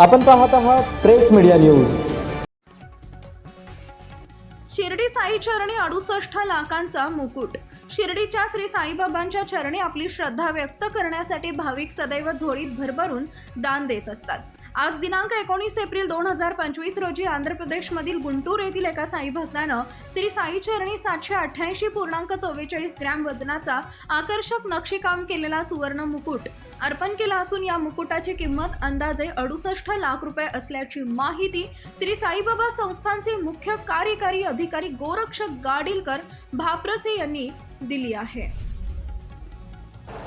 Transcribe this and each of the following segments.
आपण पाहत आहात press media news. Shirdi Sai चरणी अडुसष्ट लाखांचा मुकुट. शिर्डीच्या श्री साईबाबांच्या चरणी आपली श्रद्धा व्यक्त करण्यासाठी भाविक सदैव झोळीत भरभरून दान देत असतात. आज दिनांक एकोणीस एप्रिल दोन हजार पंचवीस रोजी आंध्र प्रदेशमधील गुंटूर येथील एका साई भक्तानं श्री साई चरणी सातशे अठ्ठ्याऐंशी पूर्णांक चव्वेचाळीस ग्रॅम वजनाचा आकर्षक नक्षीकाम केलेला सुवर्ण मुकुट अर्पण केला असून या मुकुटाची किंमत अंदाजे अडुसष्ट लाख रुपये असल्याची माहिती श्री साईबाबा संस्थांचे मुख्य कार्यकारी अधिकारी गोरक्षक गाडीलकर भाप्रसे यांनी दिली आहे.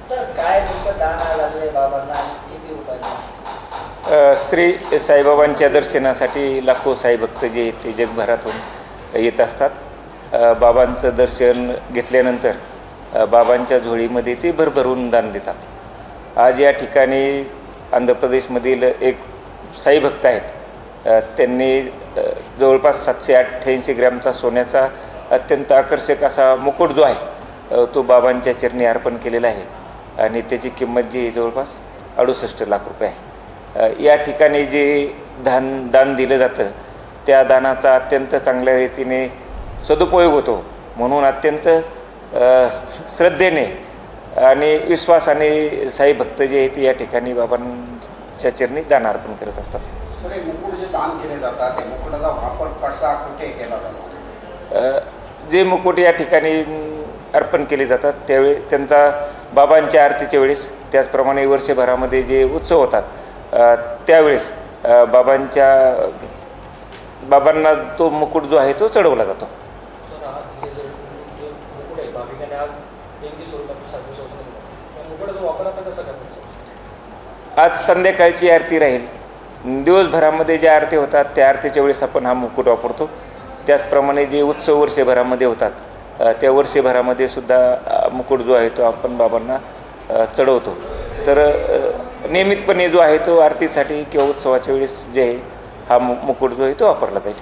सर काय दान लागले बाबांना? किती रुपये? श्री साईबाबांच्या दर्शनासाठी लाखो साई भक्त जे आहेत ते जगभरातून येत असतात. बाबांचं दर्शन घेतल्यानंतर बाबांच्या झोळीमध्ये ते भरभरून दान देतात. आज या ठिकाणी आंध्र प्रदेशमधील एक साई भक्त आहेत त्यांनी जवळपास सातशे अठ्ठ्याऐंशी ग्रॅमचा सोन्याचा अत्यंत आकर्षक असा मुकुट जो आहे तो बाबांच्या चरणी अर्पण केलेला आहे. आणि त्याची किंमत जी आहे जवळपास अडुसष्ट लाख रुपये आहे. या ठिकाणी जे दान दान दिलं जातं त्या दानाचा अत्यंत चांगल्या रीतीने सदुपयोग होतो. म्हणून अत्यंत श्रद्धेने आणि विश्वासाने साई भक्त जे आहेत ते या ठिकाणी बाबांच्या चरणी दान अर्पण करत असतात. जे दान केले जातात त्या मुकुटाचा वापर कसा कुठे केला जातो? अ, जे मुकुट या ठिकाणी अर्पण केले जातात त्यावेळी त्यांचा बाबांच्या आरतीच्या वेळेस त्याचप्रमाणे वर्षभरामध्ये जे उत्सव होतात त्यावेळेस बाबांच्या बाबांना तो मुकुट जो आहे तो चढवला जातो. आज संध्याकाळची आरती राहील. दिवसभरामध्ये ज्या आरती होतात त्या आरतीच्या वेळेस आपण हा मुकुट वापरतो. त्याचप्रमाणे जे उत्सव वर्षभरामध्ये होतात त्या वर्षभरामध्ये सुद्धा मुकुट जो आहे तो आपण बाबांना चढवतो. तर नियमितपणे जो आहे तो आरतीसाठी किंवा उत्सवाच्या वेळेस जे आहे हा मु मुकुट जो आहे तो वापरला जाईल.